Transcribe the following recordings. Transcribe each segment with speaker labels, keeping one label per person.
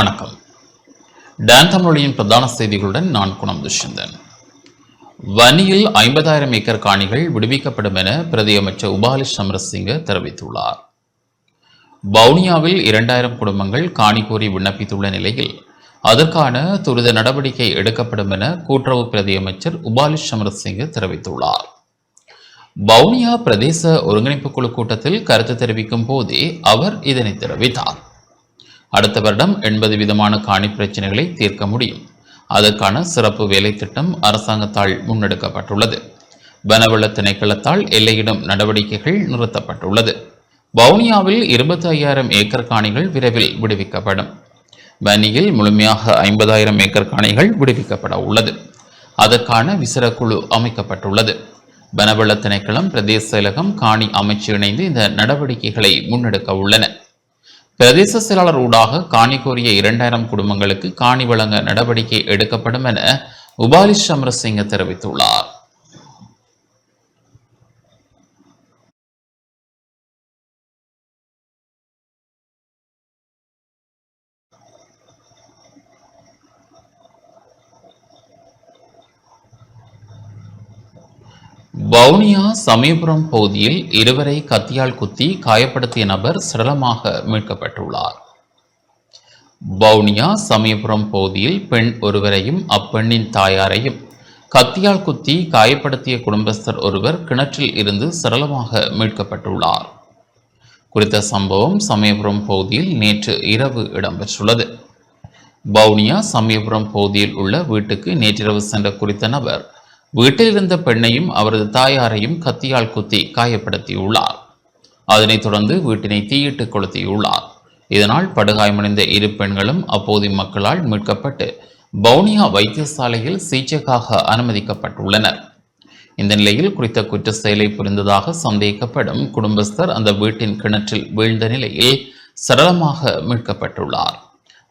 Speaker 1: வணக்கம். டான் தமிழொலியின் பிரதான செய்திகளுடன் நான் குணம் துஷந்தன் வனியில் ஐம்பதாயிரம் ஏக்கர் காணிகள் விடுவிக்கப்படும் என பிரதி அமைச்சர் உபாலி சமரசிங்க தெரிவித்துள்ளார். வவுனியாவில் இரண்டாயிரம் குடும்பங்கள் காணி கோரி விண்ணப்பித்துள்ள நிலையில் அதற்கான துரித நடவடிக்கை எடுக்கப்படும் என கூட்டுறவு பிரதி அமைச்சர் உபாலி சமரசிங்க தெரிவித்துள்ளார். வவுனியா பிரதேச ஒருங்கிணைப்பு குழு கூட்டத்தில் கருத்து தெரிவிக்கும் போதே அவர் இதனை தெரிவித்தார். அடுத்த வருடம் எண்பது விதமான காணி பிரச்சனைகளை தீர்க்க முடியும். அதற்கான சிறப்பு வேலை திட்டம் அரசாங்கத்தால் முன்னெடுக்கப்பட்டுள்ளது. வனவள திணைக்களத்தால் எல்லையிடும் நடவடிக்கைகள் நிறுத்தப்பட்டுள்ளது. வவுனியாவில் இருபத்தி ஐயாயிரம் ஏக்கர் காணிகள் விரைவில் விடுவிக்கப்படும். வன்னியில் முழுமையாக ஐம்பதாயிரம் ஏக்கர் காணிகள் விடுவிக்கப்பட உள்ளது. அதற்கான விசர குழு அமைக்கப்பட்டுள்ளது. வனவள திணைக்களம் பிரதேச செயலகம் காணி அமைச்சு இணைந்து இந்த நடவடிக்கைகளை முன்னெடுக்க உள்ளன. பிரதேச செயலாளர் ஊடாக காணி கோரிய இரண்டாயிரம் குடும்பங்களுக்கு காணி வழங்க நடவடிக்கை எடுக்கப்படும் என உபாலி சமரசிங்க தெரிவித்துள்ளார். வவுனியா சமயபுரம் பகுதியில் இருவரை கத்தியால் குத்தி காயப்படுத்திய நபர் சடலமாக மீட்கப்பட்டுள்ளார். வவுனியா சமயபுரம் பகுதியில் பெண் ஒருவரையும் அப்பெண்ணின் தாயாரையும் கத்தியால் குத்தி காயப்படுத்திய குடும்பஸ்தர் ஒருவர் கிணற்றில் இருந்து சடலமாக மீட்கப்பட்டுள்ளார். குறித்த சம்பவம் சமயபுரம் பகுதியில் நேற்று இரவு இடம்பெற்றுள்ளது. வவுனியா சமயபுரம் பகுதியில் உள்ள வீட்டுக்கு நேற்றிரவு சென்ற குறித்த நபர் வீட்டிலிருந்த பெண்ணையும் அவரது தாயாரையும் கத்தியால் குத்தி காயப்படுத்தியுள்ளார். அதனைத் தொடர்ந்து வீட்டினை தீயிட்டு கொளுத்தியுள்ளார். இதனால் படுகாயமடைந்த இரு பெண்களும் அப்போது மக்களால் மீட்கப்பட்டு வவுனியா வைத்தியசாலையில் சிகிச்சைக்காக அனுமதிக்கப்பட்டுள்ளனர். இந்த நிலையில் குறித்த குற்ற செயலை புரிந்ததாக சந்தேகிக்கப்படும் குடும்பஸ்தர் அந்த வீட்டின் கிணற்றில் வீழ்ந்த நிலையில் சரளமாக மீட்கப்பட்டுள்ளார்.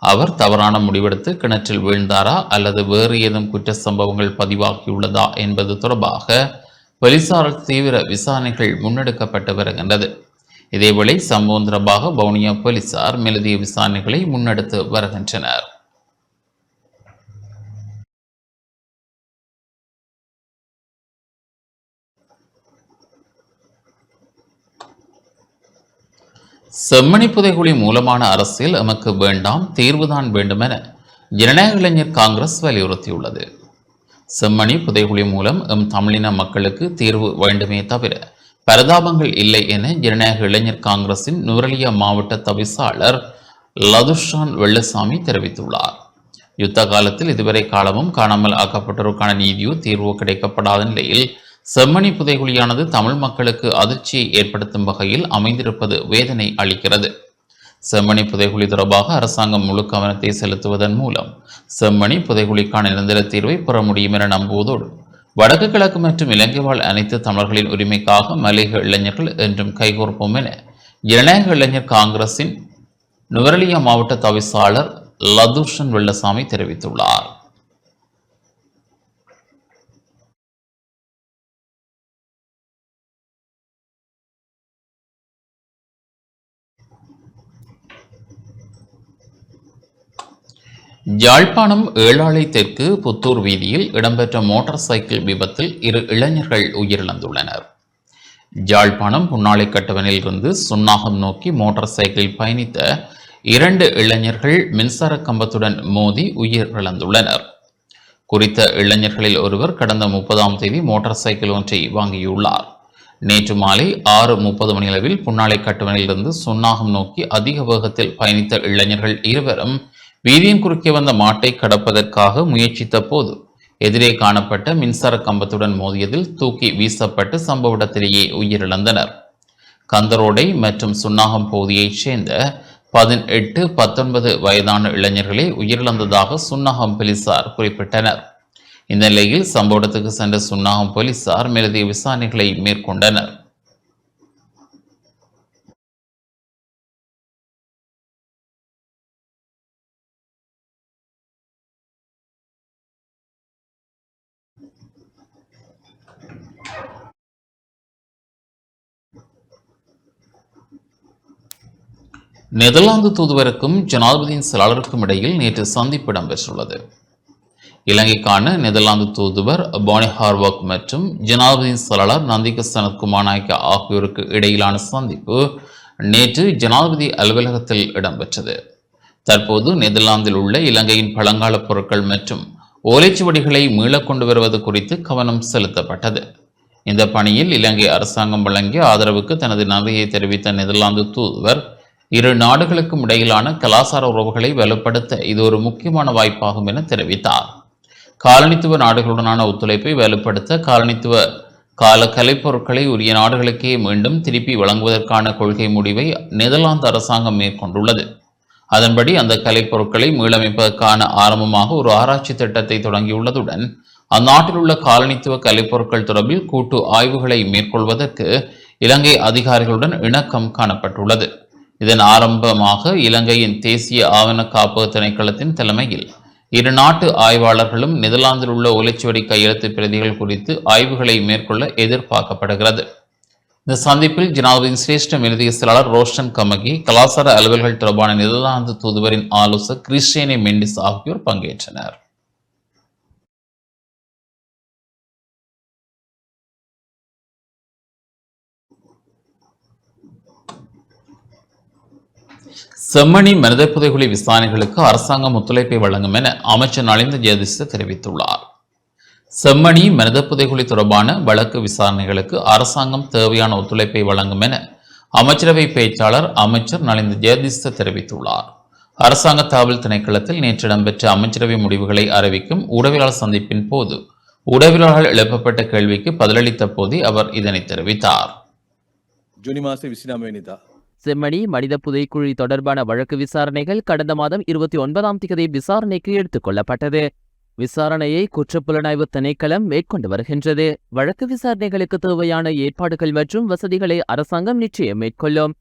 Speaker 1: அவர் தவறான முடிவெடுத்து கிணற்றில் வீழ்ந்தாரா அல்லது வேறு ஏதும் குற்ற சம்பவங்கள் பதிவாகியுள்ளதா என்பது தொடர்பாக போலீசார் தீவிர விசாரணைகள் முன்னெடுக்கப்பட்டு வருகின்றது. இதேவேளை சம்பவம் தொடர்பாக வவுனியா போலீசார் மேலதிக விசாரணைகளை முன்னெடுத்து வருகின்றனர். செம்மணி புதைகுழி மூலமான அரசியல் எமக்கு வேண்டாம் தீர்வுதான் வேண்டுமென ஜனநாயக இளைஞர் காங்கிரஸ் வலியுறுத்தியுள்ளது. செம்மணி புதைகுழி மூலம் எம் தமிழின மக்களுக்கு தீர்வு வேண்டுமே தவிர பரதாபங்கள் இல்லை என ஜனநாயக இளைஞர் காங்கிரசின் நுரலியா மாவட்ட தவிசாளர் லதுஷான் வெள்ளசாமி தெரிவித்துள்ளார். யுத்த காலத்தில் இதுவரை காலமும் காணாமல் ஆக்கப்பட்டோருக்கான நீதியோ தீர்வோ கிடைக்கப்படாத நிலையில் செம்மணி புதைகுழியானது தமிழ் மக்களுக்கு அதிர்ச்சியை ஏற்படுத்தும் வகையில் அமைந்திருப்பது வேதனை அளிக்கிறது. செம்மணி புதைகுழி தொடர்பாக அரசாங்கம் முழு கவனத்தை செலுத்துவதன் மூலம் செம்மணி புதைகுழிக்கான நிரந்தர தீர்வை பெற முடியும் என நம்புவதோடு வடக்கு கிழக்கு மற்றும் இலங்கை வாழ் அனைத்து தமிழர்களின் உரிமைக்காக மலையக இளைஞர்கள் என்றும் கைகோர்ப்போம் என ஜனநாயக இளைஞர் காங்கிரசின் நுவரலியா மாவட்ட தவிசாளர் லதுஷன் வெள்ளசாமி தெரிவித்துள்ளார். யாழ்ப்பாணம் ஏழாலை தெற்கு புத்தூர் வீதியில் இடம்பெற்ற மோட்டார் சைக்கிள் விபத்தில் இரு இளைஞர்கள் உயிரிழந்துள்ளனர். யாழ்ப்பாணம் புன்னாலை கட்டவனில் இருந்து சுன்னாகம் நோக்கி மோட்டார் சைக்கிள் பயணித்த இரண்டு இளைஞர்கள் மின்சார கம்பத்துடன் மோதி உயிரிழந்துள்ளனர். குறித்த இளைஞர்களில் ஒருவர் கடந்த முப்பதாம் தேதி மோட்டார் சைக்கிள் ஒன்றை வாங்கியுள்ளார். நேற்று மாலை ஆறு முப்பது மணியளவில் புன்னாலை கட்டுவனிலிருந்து சுன்னாகம் நோக்கி அதிக வேகத்தில் பயணித்த இளைஞர்கள் இருவரும் வீதியின் குறுக்கே வந்த மாட்டை கடப்பதற்காக முயற்சித்த போது எதிரே காணப்பட்ட மின்சார கம்பத்துடன் மோதியதில் தூக்கி வீசப்பட்டு சம்பவ இடத்திலேயே உயிரிழந்தனர். கந்தரோடை மற்றும் சுன்னாகம் பகுதியைச் சேர்ந்த பதினெட்டு பத்தொன்பது வயதான இளைஞர்களே உயிரிழந்ததாக சுன்னாகம் போலீசார் குறிப்பிட்டனர். இந்த நிலையில் சம்பவ இடத்துக்கு சென்ற சுன்னாகம் போலீசார் மேலதிக விசாரணைகளை மேற்கொண்டனர். நெதர்லாந்து தூதுவருக்கும் ஜனாதிபதியின் செயலாளருக்கும் இடையில் நேற்று சந்திப்பு இடம்பெற்றுள்ளது. இலங்கைக்கான நெதர்லாந்து தூதுவர் பானி ஹார்வாக் மற்றும் ஜனாதிபதியின் செயலாளர் நந்திக சனத்குமார் ஆகியோருக்கு இடையிலான சந்திப்பு நேற்று ஜனாதிபதி அலுவலகத்தில் இடம்பெற்றது. தற்போது நெதர்லாந்தில் உள்ள இலங்கையின் பழங்கால பொருட்கள் மற்றும் ஓலைச்சுவடிகளை மீள கொண்டு வருவது குறித்து கவனம் செலுத்தப்பட்டது. இந்த பணியில் இலங்கை அரசாங்கம் வழங்கிய ஆதரவுக்கு தனது நன்றியை தெரிவித்த நெதர்லாந்து தூதுவர் இரு நாடுகளுக்கும் இடையிலான கலாச்சார உறவுகளை வலுப்படுத்த இது ஒரு முக்கியமான வாய்ப்பாகும் என தெரிவித்தார். காலனித்துவ நாடுகளுடனான ஒத்துழைப்பை வலுப்படுத்த காலனித்துவ கால கலைப்பொருட்களை உரிய நாடுகளுக்கே மீண்டும் திருப்பி வழங்குவதற்கான கொள்கை முடிவை நெதர்லாந்து அரசாங்கம் மேற்கொண்டுள்ளது. அதன்படி அந்த கலைப்பொருட்களை மீளமைப்பதற்கான ஆரம்பமாக ஒரு ஆராய்ச்சி திட்டத்தை தொடங்கியுள்ளதுடன் அந்நாட்டில் உள்ள காலனித்துவ கலைப்பொருட்கள் தொடர்பில் கூட்டு ஆய்வுகளை மேற்கொள்வதற்கு இலங்கை அதிகாரிகளுடன் இணக்கம் காணப்பட்டுள்ளது. இதன் ஆரம்பமாக இலங்கையின் தேசிய ஆவண காப்பக திணைக்களத்தின் தலைமையில் இரு நாட்டு ஆய்வாளர்களும் நெதர்லாந்தில் உள்ள ஒலைச்சுவடி கையெழுத்து பிரதிகள் குறித்து ஆய்வுகளை மேற்கொள்ள எதிர்பார்க்கப்படுகிறது. இந்த சந்திப்பில் ஜனாதிபதியின் சிரேஷ்ட மேலதிக செயலாளர் ரோஷன் கமகி கலாசார அலுவல்கள் தொடர்பான நெதர்லாந்து தூதுவரின் ஆலோசகர் கிறிஸ்டியனி மெண்டிஸ் ஆகியோர் பங்கேற்றனர். செம்மணி மனித புதைகுழி விசாரணைகளுக்கு அரசாங்கம் ஒத்துழைப்பை வழங்கும் என அமைச்சர் நலிந்த ஜெயதிஷ தெரிவித்துள்ளார். செம்மணி மனித புதைகுழி தொடர்பான வழக்கு விசாரணைகளுக்கு அரசாங்கம் தேவையான ஒத்துழைப்பை வழங்கும் என அமைச்சரவை பேச்சாளர் அமைச்சர் நலிந்த ஜெயதிஷ தெரிவித்துள்ளார். அரசாங்க தாவல் திணைக்களத்தில் நேற்று இடம்பெற்ற அமைச்சரவை முடிவுகளை அறிவிக்கும் உடவியலாளர் சந்திப்பின் போது உடவியலாளர்கள் எழுப்பப்பட்ட கேள்விக்கு பதிலளித்த போதே அவர் இதனை தெரிவித்தார்.
Speaker 2: ஜூனி மாசம் விசினாமேனிதா
Speaker 3: செம்மணி மனித புதைக்குழி தொடர்பான வழக்கு விசாரணைகள் கடந்த மாதம் இருபத்தி ஒன்பதாம் தேதி விசாரணைக்கு எடுத்துக் கொள்ளப்பட்டது. விசாரணையை குற்றப்புலனாய்வு திணைக்களம் மேற்கொண்டு வருகின்றது. வழக்கு விசாரணைகளுக்கு தேவையான ஏற்பாடுகள் மற்றும் வசதிகளை அரசாங்கம் நிச்சயம் மேற்கொள்ளும்.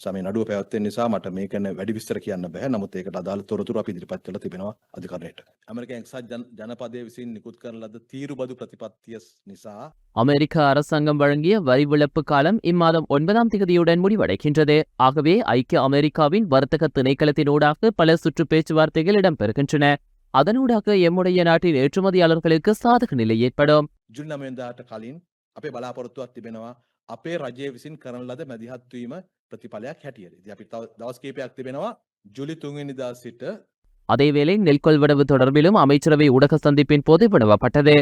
Speaker 2: සමේ නඩුව පැවත්වෙන් නිසා මට මේකන වැඩි විස්තර කියන්න බැහැ නමුත් ඒකට අදාළ තොරතුර අපි ඉදිරිපත් කළ තිබෙනවා අධිකරණයට. ඇමරික එක්සත් ජන- ජනපදය විසින් නිකුත් කරන ලද තීරු බදු ප්‍රතිපත්තිය නිසා
Speaker 3: அமெரிக்க அரசாங்கம் வழங்கிய வரி விலப்பு காலம் இம்மாதம் ஒன்பதாம் தேதியுடன் முடிவடைகின்றது ஆகவே ஐக்கிய அமெரிக்காவின் வர்த்தக திணைக்களத்தினூடாக பல சுற்று பேச்சுவார்த்தைகள் இடம்பெறுகின்றன அதனூடாக எம்முடைய நாட்டின் ஏற்றுமதியாளர்களுக்கு சாதக நிலை ஏற்படும்
Speaker 2: ජුන් නමෙන්දාට කලින් අපේ බලාපොරොත්තුවක් තිබෙනවා අපේ රජය විසින් කරන ලද මැදිහත්වීම ප්‍රතිඵලයක් හැටියට. ඉතින් අපි තව දවස් කීපයක් තිබෙනවා ජුලි තුන්වෙනිදා සිට
Speaker 3: அதேவேளை நெல் கொள்வனவு தொடர்பிலும் அமைச்சரவை ஊடக சந்திப்பின் போது வினவப்பட்டது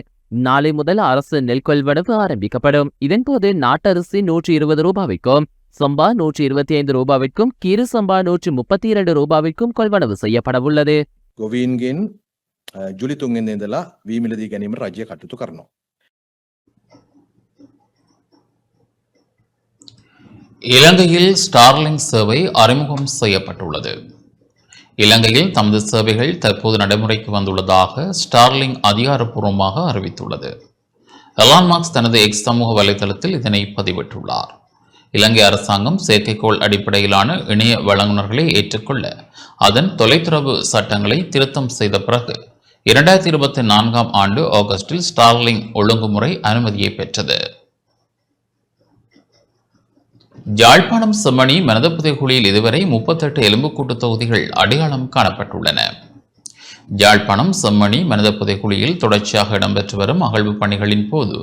Speaker 3: நாளை முதல் அரசு நெல் கொள்வனவு ஆரம்பிக்கப்படும் இதன்போது நாட்டரிசி நூற்றி இருபது ரூபாய்க்கும் சம்பா நூற்றி இருபத்தி ஐந்து ரூபாவிற்கும் கீரு சம்பா நூற்றி முப்பத்தி இரண்டு ரூபாவிற்கும் கொள்வனவு செய்யப்படவுள்ளது
Speaker 2: ගොවීන්ගෙන් අ, ජුලි තුන්ගෙන් ඉඳලා වීමිලදී ගැනීම රජය කටයුතු කරනවා.
Speaker 1: இலங்கையில் ஸ்டார்லிங் சேவை அறிமுகம் செய்யப்பட்டுள்ளது. இலங்கையில் தமது சேவைகள் தற்போது நடைமுறைக்கு வந்துள்ளதாக ஸ்டார்லிங் அதிகாரப்பூர்வமாக அறிவித்துள்ளது. எலான் மார்க்ஸ் தனது எக்ஸ் சமூக வலைதளத்தில் இதனை பதிவிட்டுள்ளார். இலங்கை அரசாங்கம் செயற்கைக்கோள் அடிப்படையிலான இணைய வழங்குநர்களை ஏற்றுக்கொள்ள அதன் தொலைத்தொடர்பு சட்டங்களை திருத்தம் செய்த பிறகு இரண்டாயிரத்தி இருபத்தி நான்காம் ஆண்டு ஆகஸ்டில் ஸ்டார்லிங் ஒழுங்குமுறை அனுமதியை பெற்றது. யாழ்ப்பாணம் செம்மணி மனதப்புதைகுழியில் இதுவரை முப்பத்தெட்டு எலும்புக்கூட்டு தொகுதிகள் அடையாளம் காணப்பட்டுள்ளன. யாழ்ப்பாணம் செம்மணி மனித புதைகுழியில் தொடர்ச்சியாக இடம்பெற்று வரும் அகழ்வு பணிகளின் போது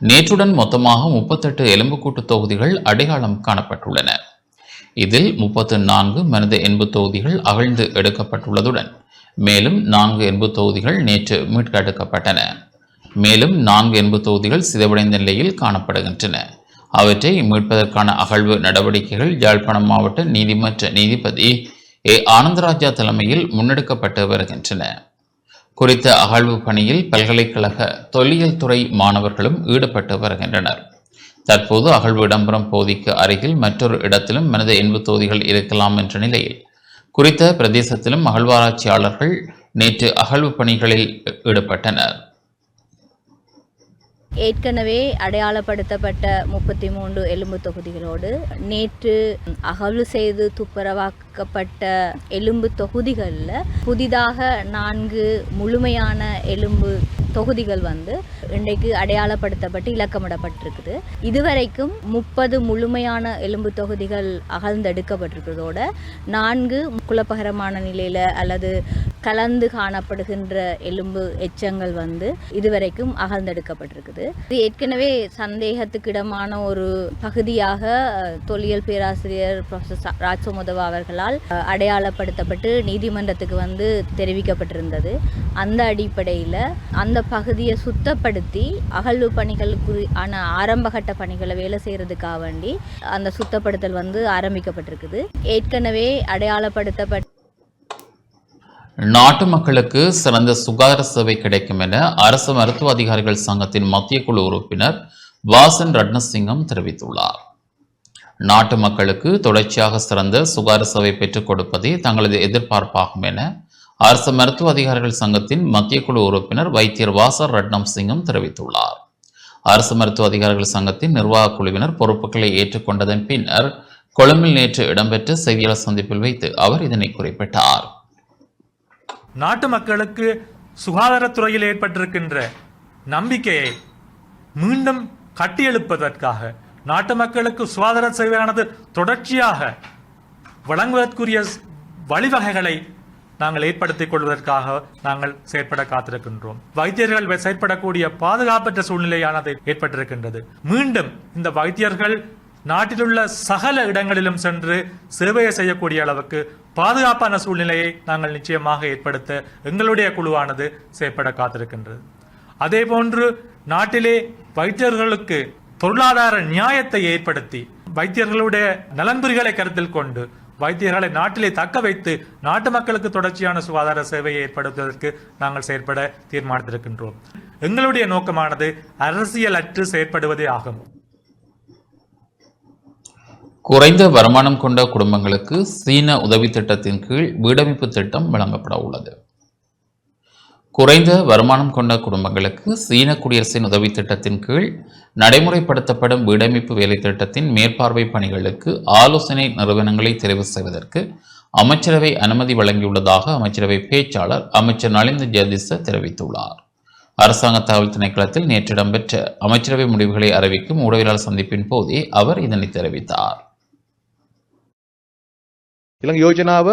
Speaker 1: நேற்றுடன் மொத்தமாக முப்பத்தெட்டு எலும்புக்கூட்டு தொகுதிகள் அடையாளம் காணப்பட்டுள்ளன. இதில் முப்பத்து நான்கு மனித எண்பு தொகுதிகள் அகழ்ந்து எடுக்கப்பட்டுள்ளதுடன் மேலும் நான்கு எண்பு தொகுதிகள் நேற்று மீட்கெடுக்கப்பட்டன மேலும் நான்கு எண்பு தொகுதிகள் சிதைவடைந்த நிலையில் காணப்படுகின்றன. அவற்றை மீட்பதற்கான அகழ்வு நடவடிக்கைகள் யாழ்ப்பாணம் மாவட்ட நீதிமன்ற நீதிபதி ஏ. ஆனந்தராஜா தலைமையில் முன்னெடுக்கப்பட்டு வருகின்றன. குறித்த அகழ்வு பணியில் பல்கலைக்கழக தொல்லியல் துறை மாணவர்களும் ஈடுபட்டு வருகின்றனர். தற்போது அகழ்வு இடம்பெறும் பகுதிக்கு அருகில் மற்றொரு இடத்திலும் மனித இன்பு தொகுதிகள் இருக்கலாம் என்ற நிலையில் குறித்த பிரதேசத்திலும் அகழ்வாராய்ச்சியாளர்கள் நேற்று அகழ்வு பணிகளில் ஈடுபட்டனர்.
Speaker 4: ஏற்கனவே அடையாளப்படுத்தப்பட்ட முப்பத்தி மூன்று எலும்பு தொகுதிகளோடு நேற்று அகழ்வு செய்து துப்புரவாக்கப்பட்ட எலும்பு தொகுதிகளில் புதிதாக நான்கு முழுமையான எலும்பு தொகுதிகள் வந்து இன்றைக்கு அடையாளப்படுத்தப்பட்டு இலக்கமிடப்பட்டிருக்குது. இதுவரைக்கும் முப்பது முழுமையான எலும்பு தொகுதிகள் அகழ்ந்தெடுக்கப்பட்டிருக்கிறதோட நான்கு குழப்பகரமான நிலையில் அல்லது கலந்து காணப்படுகின்ற எலும்பு எச்சங்கள் வந்து இதுவரைக்கும் அகழ்ந்தெடுக்கப்பட்டிருக்குது. இது ஏற்கனவே சந்தேகத்துக்கிடமான ஒரு பகுதியாக தொல்லியல் பேராசிரியர் ப்ரொஃபசர் ச- அவர்களால் அடையாளப்படுத்தப்பட்டு நீதிமன்றத்துக்கு வந்து தெரிவிக்கப்பட்டிருந்தது. அந்த அடிப்படையில் அந்த பகுதியை சுத்தப்படுத்தி அகழ்வு பணிகள் குறி ஆன ஆரம்பகட்ட பணிகளை வேலை செய்கிறதுக்காக வேண்டி அந்த சுத்தப்படுத்தல் வந்து ஆரம்பிக்கப்பட்டிருக்குது. ஏற்கனவே அடையாளப்படுத்தப்பட்ட
Speaker 1: நாட்டு மக்களுக்கு சிறந்த சுகாதார சேவை கிடைக்கும் என அரசு மருத்துவ அதிகாரிகள் சங்கத்தின் மத்திய குழு உறுப்பினர் வாசன் ரட்னசிங்கம் தெரிவித்துள்ளார். நாட்டு மக்களுக்கு தொடர்ச்சியாக சிறந்த சுகாதார சேவை பெற்றுக் கொடுப்பதே தங்களது எதிர்பார்ப்பாகும் என அரசு மருத்துவ அதிகாரிகள் சங்கத்தின் மத்திய குழு உறுப்பினர் வைத்தியர் வாசர் ரட்னம் சிங்கம் தெரிவித்துள்ளார். அரசு மருத்துவ அதிகாரிகள் சங்கத்தின் நிர்வாக குழுவினர் பொறுப்புகளை ஏற்றுக்கொண்டதன் பின்னர் கொழும்பில் நேற்று இடம்பெற்ற செய்தியாளர் சந்திப்பில் வைத்து அவர் இதனை குறிப்பிட்டார்.
Speaker 5: நாட்டு மக்களுக்கு சுகாதாரத்துறையில் ஏற்பட்டிருக்கின்ற நம்பிக்கையை மீண்டும் கட்டியெழுப்பதற்காக நாட்டு மக்களுக்கு சுகாதார சேவையானது தொடர்ச்சியாக வழங்குவதற்குரிய வழிவகைகளை நாங்கள் ஏற்படுத்திக் கொள்வதற்காக நாங்கள் செயற்பட காத்திருக்கின்றோம். வைத்தியர்கள் செயற்படக்கூடிய பாதுகாப்பற்ற சூழ்நிலையானது ஏற்பட்டிருக்கின்றது. மீண்டும் இந்த வைத்தியர்கள் நாட்டிலுள்ள சகல இடங்களிலும் சென்று சேவையை செய்யக்கூடிய அளவுக்கு பாதுகாப்பான சூழ்நிலையை நாங்கள் நிச்சயமாக ஏற்படுத்த எங்களுடைய குழுவானது செயற்பட காத்திருக்கின்றது. அதே போன்று நாட்டிலே வைத்தியர்களுக்கு பொருளாதார நியாயத்தை ஏற்படுத்தி வைத்தியர்களுடைய நலன்புரிகளை கருத்தில் கொண்டு வைத்தியர்களை நாட்டிலே தக்க வைத்து நாட்டு மக்களுக்கு தொடர்ச்சியான சுகாதார சேவையை ஏற்படுத்துவதற்கு நாங்கள் செயற்பட தீர்மானித்திருக்கின்றோம். எங்களுடைய நோக்கமானது அரசியலற்று செயற்படுவதே ஆகும்.
Speaker 1: குறைந்த வருமானம் கொண்ட குடும்பங்களுக்கு சீன உதவி திட்டத்தின் கீழ் வீடமைப்பு திட்டம் வழங்கப்பட உள்ளது. குறைந்த வருமானம் கொண்ட குடும்பங்களுக்கு சீன குடியரசின் உதவி திட்டத்தின் கீழ் நடைமுறைப்படுத்தப்படும் வீடமைப்பு வேலை திட்டத்தின் மேற்பார்வை பணிகளுக்கு ஆலோசனை நிறுவனங்களை தெரிவு செய்வதற்கு அமைச்சரவை அனுமதி வழங்கியுள்ளதாக அமைச்சரவை பேச்சாளர் அமைச்சர் நலிந்த ஜெயதிச தெரிவித்துள்ளார். அரசாங்க தகவல் திணைக்களத்தில் நேற்று இடம்பெற்ற அமைச்சரவை முடிவுகளை அறிவிக்கும் ஊடகவியலாளர் சந்திப்பின் போதே அவர் இதனை தெரிவித்தார்.
Speaker 6: ඊළඟ යෝජනාව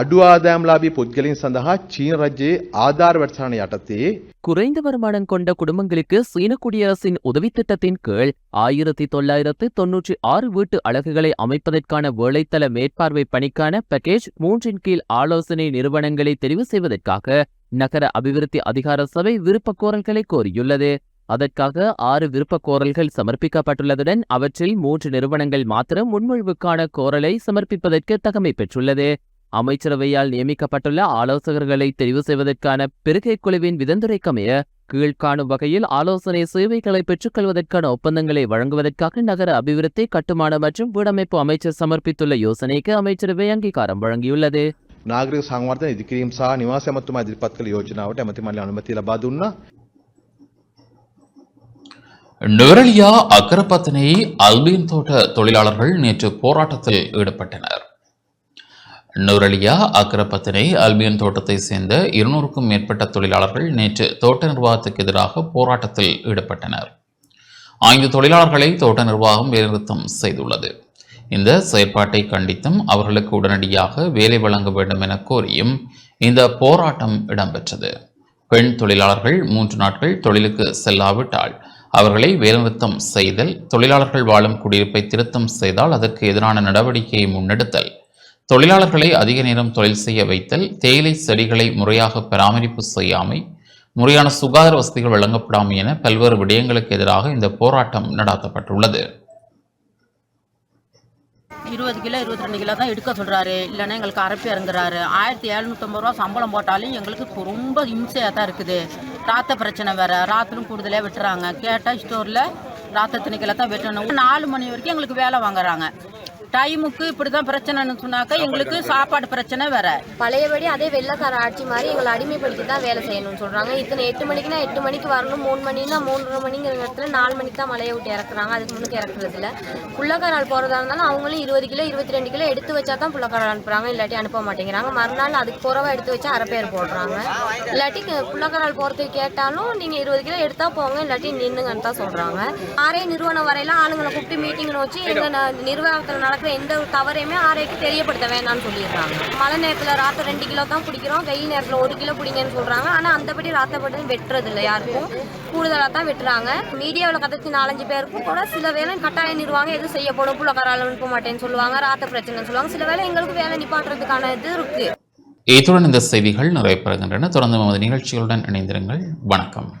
Speaker 6: අඩු ආදායම්ලාභී පුද්ගලයන් සඳහා චීන රජයේ ආධාර වැඩසටහන යටතේ
Speaker 3: குறைந்த வருமானம் கொண்ட குடும்பங்களுக்கு சீன குடியரசின் உதவித் திட்டத்தின் கீழ் ஆயிரத்தி தொள்ளாயிரத்து தொன்னூற்றி ஆறு வீட்டு அலகுகளை அமைப்பதற்கான வேலைத்தள மேற்பார்வை பணிக்கான பேக்கேஜ் மூன்றின் கீழ் ஆலோசனை நிறுவனங்களை தெரிவு செய்வதற்காக நகர அபிவிருத்தி அதிகார சபை விருப்ப கோரல்களை கோரியுள்ளது அதற்காக ஆறு விருப்ப கோரல்கள் சமர்ப்பிக்கப்பட்டுள்ளதுடன் அவற்றில் மூன்று நிறுவனங்கள் மாத்திரம் முன்மொழிவுக்கான கோரலை சமர்ப்பிப்பதற்கு தகமை பெற்றுள்ளது அமைச்சரவையால் நியமிக்கப்பட்டுள்ள ஆலோசகர்களை தெரிவு செய்வதற்கான பெருகை குழுவின் விதந்துரைக்கமைய கீழ்காணும் வகையில் ஆலோசனை சேவைகளை பெற்றுக்கொள்வதற்கான ஒப்பந்தங்களை வழங்குவதற்காக நகர அபிவிருத்தி கட்டுமான மற்றும் வீடமைப்பு அமைச்சர் சமர்ப்பித்துள்ள யோசனைக்கு அமைச்சரவை அங்கீகாரம் வழங்கியுள்ளது
Speaker 6: නාගරික සංවර්ධන ඉදිකිරීම සහ නිවාස ඇමතුමා ඉදිරිපත් කළ යෝජනාවට ඇමති මණ්ඩල අනුමැතිය ලබා දුන්නා.
Speaker 1: நுவரலியா அக்கரப்பத்தினை அல்பின் தோட்ட தொழிலாளர்கள் நேற்று போராட்டத்தில் ஈடுபட்டனர். நுவரெலியா அக்கரப்பத்தினை அல்பியன் தோட்டத்தை சேர்ந்த இருநூறுக்கும் மேற்பட்ட தொழிலாளர்கள் நேற்று தோட்ட நிர்வாகத்துக்கு எதிராக போராட்டத்தில் ஈடுபட்டனர். ஐந்து தொழிலாளர்களை தோட்ட நிர்வாகம் வேலைநிறுத்தம் செய்துள்ளது. இந்த செயற்பாட்டை கண்டித்தும் அவர்களுக்கு உடனடியாக வேலை வழங்க வேண்டும் என கோரியும் இந்த போராட்டம் இடம்பெற்றது. பெண் தொழிலாளர்கள் மூன்று நாட்கள் தொழிலுக்கு செல்லாவிட்டால் அவர்களை வேலைநிறுத்தம் செய்தல் தொழிலாளர்கள் வாழும் குடியிருப்பை திருத்தம் செய்தால் அதற்கு எதிரான நடவடிக்கையை முன்னெடுத்தல் தொழிலாளர்களை அதிக நேரம் தொழில் செய்ய வைத்தல் தேயிலை செடிகளை முறையாக பராமரிப்பு செய்யாமை முறையான சுகாதார வசதிகள் வழங்கப்படாமை என பல்வேறு விடயங்களுக்கு எதிராக இந்த போராட்டம் நடாத்தப்பட்டுள்ளது.
Speaker 7: இருபது கிலோ இருபத்தி ரெண்டு கிலோ தான் எடுக்க சொல்கிறாரு இல்லைன்னா எங்களுக்கு அரைப்பி இறங்குறாரு. ஆயிரத்தி எழுநூற்றம்பது ரூபா சம்பளம் போட்டாலும் எங்களுக்கு ரொம்ப இம்சையாக தான் இருக்குது. ராத்த பிரச்சனை வேறு. ராத்திரும் கூடுதலாக வெட்டுறாங்க. கேட்டால் ஸ்டோரில் ராத்த திணைக்கில் தான் வெட்டணும். நாலு மணி வரைக்கும் எங்களுக்கு வேலை வாங்குறாங்க. டைமுக்கு இப்படி தான் பிரச்சனைன்னு சொன்னாக்கா எங்களுக்கு சாப்பாடு பிரச்சனை வேற.
Speaker 8: பழையபடி அதே வெள்ளக்கார ஆட்சி மாதிரி எங்களை அடிமைப்படுத்தி தான் வேலை செய்யணும்னு சொல்றாங்க. இத்தனை எட்டு மணிக்குனா எட்டு மணிக்கு வரணும் மூணு மணினா மூன்றரை மணிங்கிற நேரத்துல நாலு மணிக்கு தான் மலையை விட்டு இறக்குறாங்க. அதுக்கு முன்னுக்கு இறக்குறது இல்ல புள்ளக்காரால் போறதா இருந்தாலும் அவங்களும் இருபது கிலோ இருபத்தி ரெண்டு கிலோ எடுத்து வச்சா தான் புள்ளக்காரால் அனுப்புறாங்க. இல்லாட்டி அனுப்ப மாட்டேங்கிறாங்க. மறுநாள் அதுக்கு குறவா எடுத்து வச்சா அரை பேர் போடுறாங்க. இல்லாட்டி புள்ளக்காரால் போறதுக்கு கேட்டாலும் நீங்க இருபது கிலோ எடுத்தா போங்க இல்லாட்டி நின்னுங்கன்னு தான் சொல்றாங்க. ஆரே நிறுவனம் வரையில ஆளுங்களை கூப்பிட்டு மீட்டிங் வச்சு எங்க ந- நிர்வாகத்துல நடக்கிற எந்த ஒரு தவறையுமே ஆரோக்கிய தெரியப்படுத்த வேண்டாம்னு சொல்லிடுறாங்க மழை நேரத்தில் ராத்த ரெண்டு கிலோ தான் பிடிக்கிறோம் வெயில் நேரத்தில் ஒரு கிலோ பிடிங்கன்னு சொல்கிறாங்க ஆனால் அந்தபடி ராத்தப்பட்டு வெட்டுறது இல்லை யாருக்கும். கூடுதலாக தான் வெட்டுறாங்க. மீடியாவில் கதைச்சி நாலஞ்சு பேருக்கும் கூட சில வேலை கட்டாயம் நிறுவாங்க. எதுவும் செய்யப்படும்? புள்ளக்காரால் அனுப்ப மாட்டேன்னு சொல்லுவாங்க. ராத்த பிரச்சனை சொல்லுவாங்க. சில வேலை எங்களுக்கு வேலை நிப்பாட்டுறதுக்கான இது இருக்கு.
Speaker 1: இத்துடன் இந்த செய்திகள் நிறைவு பெறுகின்றன. தொடர்ந்து நமது நிகழ்ச்சிகளுடன் இணைந்திருங்கள். வணக்கம்.